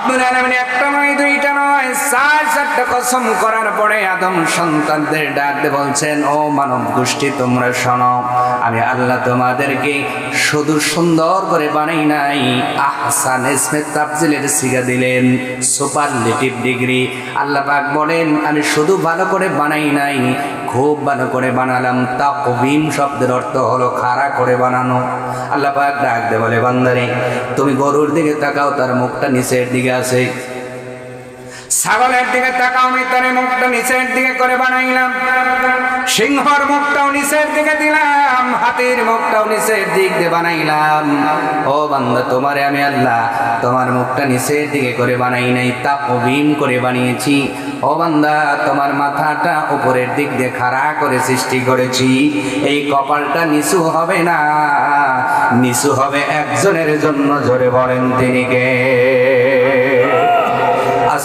রব্বুল আলামিন একটা নয়, দুইটা নয়, চার, চারটা কসম করার পরে আদম সন্তানদের ডাক দিয়ে বলছেন, ও মানব গোষ্ঠী, তোমরা শোনো, আমি আল্লাহ তোমাদেরকে শুধু সুন্দর করে বানাই নাই। আহসান ইসমে তাফজিলের সিগা দিলেন, সুপারলেটিভ ডিগ্রি। আল্লাহ পাক বলেন, আমি শুধু ভালো করে বানাই নাই খুব ভালো করে বানালাম। তা তাকবিম শব্দের অর্থ হলো খাড়া করে বানানো। আল্লাহ পাক ডাক দে বলে, বান্দারে, তুমি গরুর দিকে তাকাও, তার মুখটা নিচের দিকে আছে। ছাগলের দিকে তাকাও আমি তার মুখটা নিচের দিকে করে বানাইলাম। সিংহর মুখটাও নিচের দিকে দিলাম, হাতির মুখটাও নিচের দিক দিয়ে বানাইলাম। ও বান্দা, তোমারে আমি আল্লাহ, তোমার মুখটা নিচের দিকে করে বানাই নাই, তা অবিম করে বানিয়েছি। ও বান্দা, তোমার মাথাটা উপরের দিক দিয়ে খাড়া করে সৃষ্টি করেছি। এই কপালটা নিচু হবে না, নিচু হবে একজনের জন্য, জোরে বলেন তিনি কে?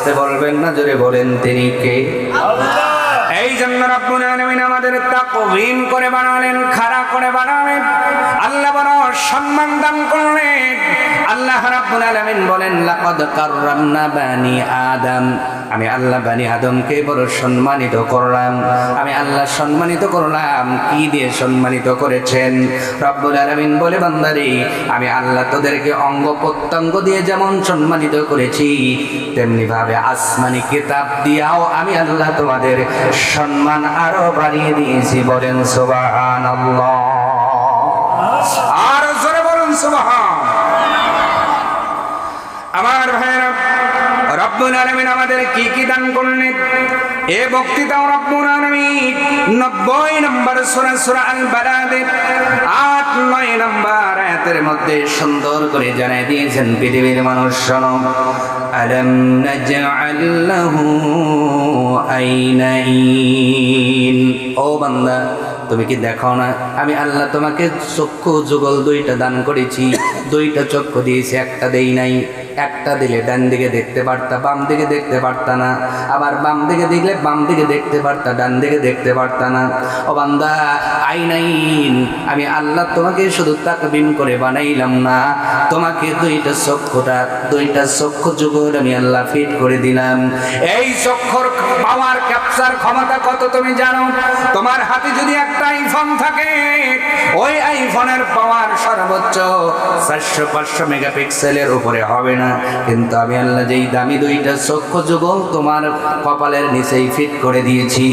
আসতে বলবেন না, জোরে বলেন তিনি কে? এই জন্য আমাদের তাকবীম করে বানালেন, খাড়া করে বানালেন। আল্লাহ বড় সম্মান দান করলেন। আল্লাহ রাব্বুল আলামিন বলেন, লাকাদ কাররামনা বানি আদম। আমি আল্লাহ বানি আদমকে বড় সম্মানিত করলাম। আমি আল্লাহ সম্মানিত করলাম। কি দিয়ে সম্মানিত করেছেন? রব্বুল আলামিন বলে, বান্দারি, আমি আল্লাহ তোদেরকে অঙ্গ প্রত্যঙ্গ দিয়ে যেমন সম্মানিত করেছি, তেমনি ভাবে আসমানি কিতাব দিয়াও আমি আল্লাহ তোমাদের সম্মান আরও বাড়িয়ে দিয়েছি বলেন সুবাহান আর জোরে বলুন সুবাহান আমার ভাইরা রব্বুল আলামিন আমাদের কি কি দান করলেন? এ বক্তৃতা রব্বুল আলামিন। 90 নম্বর সুরা সুরা আল বারাদের আট, নয় নম্বর আয়াতের মধ্যে সুন্দর করে জানাই দিয়েছেন পৃথিবীর মানুষ আলম নাজআল লাহু আইনাইন। ও বান্দা, তুমি কি দেখো না? আমি আল্লাহ তোমাকে চক্ষু যুগল দুইটা দান করেছি, দুইটা চক্ষু দিয়েছি, একটা দেই নাই, একটা দিলে ডান দিকে দেখতে পারতা, বাম দিকে দেখতে পারতা না। আবার বাম দিকে দেখলে বাম দিকে দেখতে পারতা, ডান দিকে দেখতে পারতা না। ও বান্দা, আই নাইন আমি আল্লাহ তোমাকে শুধু তাকবিম করে বানাইলাম না, তোমাকে দুইটা চক্ষুটা, দুইটা চক্ষু যুগল আমি আল্লাহ ফিট করে দিলাম। এই চক্ষুর পাওয়ার ক্যাপচার ক্ষমতা কত তুমি জানো? তোমার হাতে যদি একটা আইফোন থাকে, ওই আইফোনের পাওয়ার সর্বোচ্চ চারশো পাঁচশো মেগাপিক্সেলের উপরে হবে না। কিন্তু আমি আল্লাহ যেই দামি দুইটা চক্ষু যুগল তোমার কপালের নিচেই ফিট করে দিয়েছি,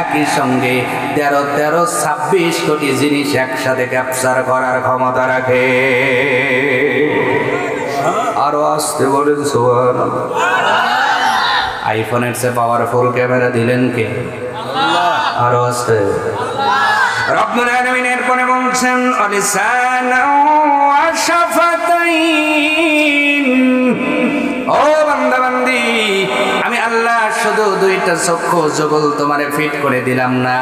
একই সঙ্গে তেরো তেরো ছাব্বিশ কোটি জিনিস একসাথে ক্যাপচার করার ক্ষমতা রাখে। আরও আসতে বলেন সোহান আইফোনের সে পাওয়ারফুল ক্যামেরা দিলেন কে? আরও আসতে রব্বুল আলামিন এরপরে বলছেন অলিসানা ওয়া শাফাতাইন। ও বান্দা বান্দি আমি আল্লাহ শুধু দুইটা চক্ষু তোমারে ফিট করে দিলাম না।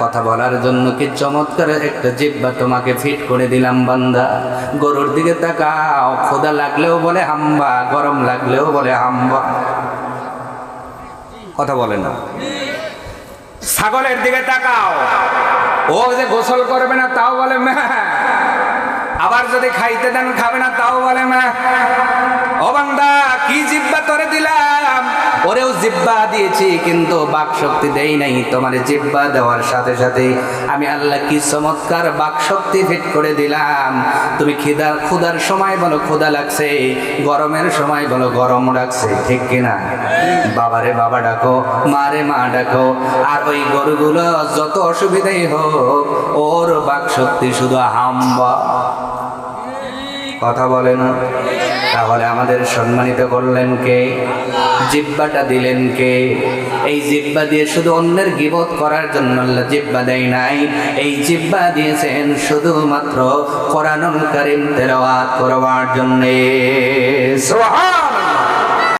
কথা বলার জন্য কি চমৎকার একটা জিব্বা তোমাকে ফিট করে দিলাম বান্দা? গরুর দিকে তাকাও খোদা লাগলেও বলে হাম্বা গরম লাগলেও বলে হাম্বা। কথা বলে না। ছাগলের দিকে তাকাও। ও যে গোসল করবে না, তাও বলে মা। আবার যদি খাইতে দেন, খাবে না, তাও বলে মা। ও বান্দা, কি জিব্বা তরে ওরেও জিব্বা দিয়েছি, কিন্তু বাক শক্তি দেই নাই। তোমার জিব্বা দেওয়ার সাথে সাথে আমি আল্লাহ কি চমৎকার বাক শক্তি ফিট করে দিলাম। তুমি খিদা ক্ষুদার সময় বলো ক্ষুদা লাগছে, গরমের সময় বলো গরম লাগছে, ঠিক কিনা? বাবারে বাবা ডাকো, মারে মা ডাকো, আর ওই গরুগুলো যত অসুবিধাই হোক, ওর বাক শক্তি শুধু হাম্বা। কথা বলে না? তাহলে আমাদের সম্মানিত করলেন কে? জিব্বাটা দিলেন কে? এই জিব্বা দিয়ে শুধু অন্যের গিবত করার জন্য আল্লাহ জিব্বা দেয় নাই। এই জিব্বা দিয়েছেন শুধুমাত্র কোরআনুল কারীম করবার জন্যে। সুবহান